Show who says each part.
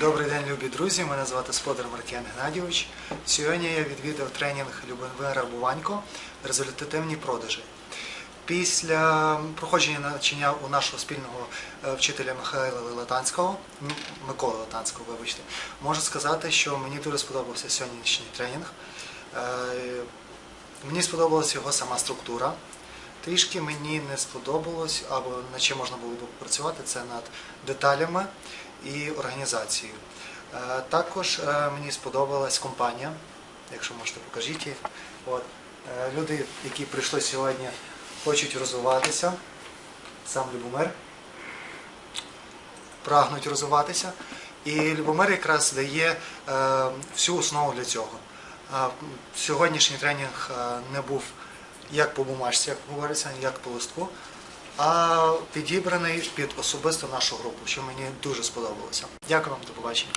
Speaker 1: Добрий день, любі друзі. Мене звати Сподар Маркіян Геннадійович. Сьогодні я відвідав тренінг Любомира Буванько результативні продажі. Після проходження навчання у нашого спільного е, вчителя Михайла Латанського, Миколи Латанського, вибачте, можу сказати, що мені дуже сподобався сьогоднішній тренінг. Е, Мені сподобалась його сама структура. Трішки мені не сподобалось, або над чим можна було б працювати, це над деталями і організацією. Е, Також е, мені сподобалась компанія, якщо можете, покажіть їх. От. Е, Люди, які прийшли сьогодні, хочуть розвиватися. Сам Любомир прагнуть розвиватися. І Любомир якраз дає всю основу для цього. Сьогоднішній тренінг не був як по бумажці, як говориться, як по листку, а підібраний під особисто нашу групу, що мені дуже сподобалося. Дякую вам, до побачення.